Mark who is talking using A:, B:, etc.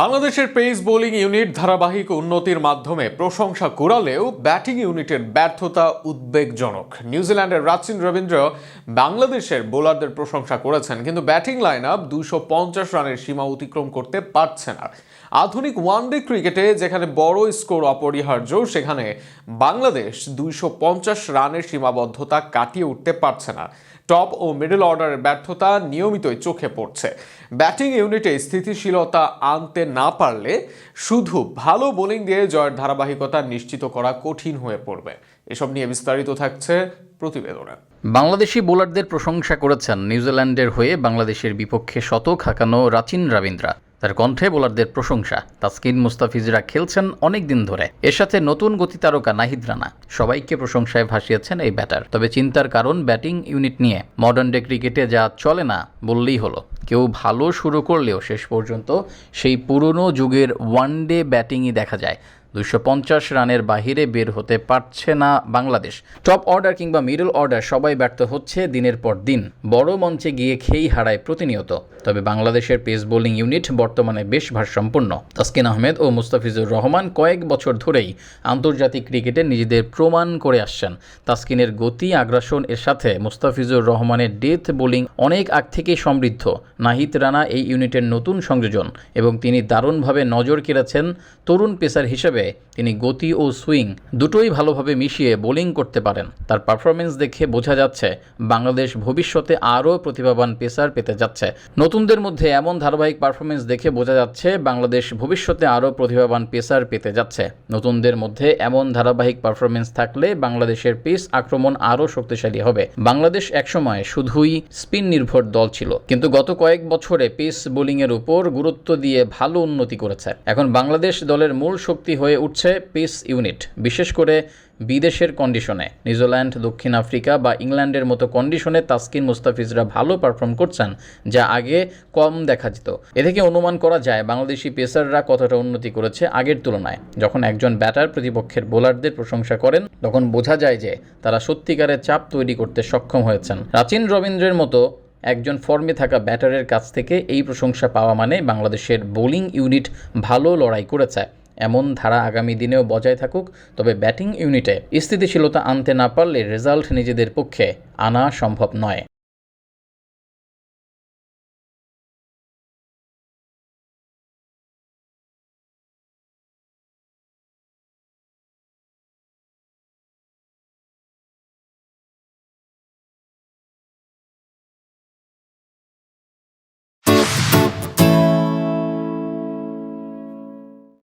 A: বাংলাদেশের pace bowling unit ধারাবাহিক উন্নতির মাধ্যমে প্রশংসা কুড়ালেও ব্যাটিং ইউনিটের ব্যর্থতা উদ্বেগজনক। নিউজিল্যান্ডের রাচিন রবীন্দ্র বাংলাদেশের বোলারদের প্রশংসা করেছেন, কিন্তু ব্যাটিং লাইন আপ দুইশো পঞ্চাশ রানের সীমা অতিক্রম করতে পারছে না আধুনিক ওয়ানডে ক্রিকেটে যেখানে বড় স্কোর অপরিহার্য, সেখানে বাংলাদেশ দুইশো পঞ্চাশ রানের সীমাবদ্ধতা কাটিয়ে উঠতে পারছে না। টপ ও মিডল অর্ডারের ব্যর্থতা নিয়মিতই চোখে পড়ছে। ব্যাটিং ইউনিটে স্থিতিশীলতা আনতে না পারলে শুধু ভালো বোলিং দিয়ে জয়ের ধারাবাহিকতা নিশ্চিত করা কঠিন হয়ে পড়বে। এসব নিয়ে বিস্তারিত থাকছে প্রতিবেদনে।
B: বাংলাদেশি বোলারদের প্রশংসা করেছেন নিউজিল্যান্ডের হয়ে বাংলাদেশের বিপক্ষে শতক হাঁকানো রাচিন রাবীন্দ্রা। তার কণ্ঠে বোলারদের প্রশংসা। তাসকিন মুস্তাফিজরা খেলছেন অনেক দিন ধরে। এর সাথে নতুন গতি তারকা নাহিদ রানা। সবাইকে প্রশংসায় ভাসিয়েছেন এই ব্যাটার। তবে চিন্তার কারণ ব্যাটিং ইউনিট নিয়ে। মডার্ন ডে ক্রিকেটে যা চলে না, বললেই হলো। কেউ ভালো শুরু করলেও শেষ পর্যন্ত সেই পুরনো যুগের ওয়ান ডে ব্যাটিংই দেখা যায়। পঞ্চাশ রানের বাহিরে বের হতে পারছে না বাংলাদেশ। টপ অর্ডার কিংবা মিডল অর্ডার সবাই ব্যর্থ হচ্ছে দিনের পর দিন। বড় মঞ্চে গিয়ে খেই হারায় প্রতিনিয়ত। তবে বাংলাদেশের পেস বোলিং ইউনিট বর্তমানে বেশ ভারসম্পন্ন তাসকিন আহমেদ ও মুস্তাফিজুর রহমান কয়েক বছর ধরেই আন্তর্জাতিক ক্রিকেটে নিজেদের প্রমাণ করে আসছেন। তাসকিনের গতি, আগ্রাসন এর সাথে মুস্তাফিজুর রহমানের ডেথ বোলিং অনেক আগ থেকেই সমৃদ্ধ। নাহিদ রানা এই ইউনিটের নতুন সংযোজন এবং তিনি দারুণভাবে নজর কেড়েছেন তরুণ পেসার হিসেবে। তিনি গতি ও সুইং দুটোই ভালোভাবে মিশিয়ে বোলিং করতে পারেন। তার পারফরমেন্স দেখে বোঝা যাচ্ছে বাংলাদেশ ভবিষ্যতে আরও প্রতিভাবান পেসার পেতে যাচ্ছে। নতুনদের মধ্যে এমন ধারাবাহিক পারফরমেন্স দেখে বোঝা যাচ্ছে বাংলাদেশ ভবিষ্যতে আরও প্রতিভাবান পেসার পেতে যাচ্ছে। নতুনদের মধ্যে এমন ধারাবাহিক পারফরমেন্স থাকলে বাংলাদেশের পেস আক্রমণ আরও শক্তিশালী হবে। বাংলাদেশ একসময় শুধুই স্পিন নির্ভর দল ছিল, কিন্তু গত কয়েক বছরে পেস বোলিংয়ের উপর গুরুত্ব দিয়ে ভালো উন্নতি করেছে। এখন বাংলাদেশ দলের মূল শক্তি হয়ে উঠছে পেস ইউনিট বিশেষ করে বিদেশের কন্ডিশনে নিউজিল্যান্ড, দক্ষিণ আফ্রিকা বা ইংল্যান্ডের মতো কন্ডিশনে তাসকিন মুস্তাফিজরা ভালো পারফর্ম করছেন, যা আগে কম দেখা যেত। এ থেকে অনুমান করা যায়, বাংলাদেশি পেসাররা কতটা উন্নতি করেছে আগের তুলনায়। যখন একজন ব্যাটার প্রতিপক্ষের বোলারদের প্রশংসা করেন, তখন বোঝা যায় যে তারা সত্যিকারের চাপ তৈরি করতে সক্ষম হয়েছেন। রাচিন রবীন্দ্রের মতো একজন ফর্মে থাকা ব্যাটারের কাছ থেকে এই প্রশংসা পাওয়া মানে বাংলাদেশের বোলিং ইউনিট ভালো লড়াই করেছে। এমন ধারা আগামী দিনেও বজায় থাকুক, তবে ব্যাটিং ইউনিটে স্থিতিশীলতা আনতে না পারলে রেজাল্ট নিজেদের পক্ষে আনা সম্ভব নয়।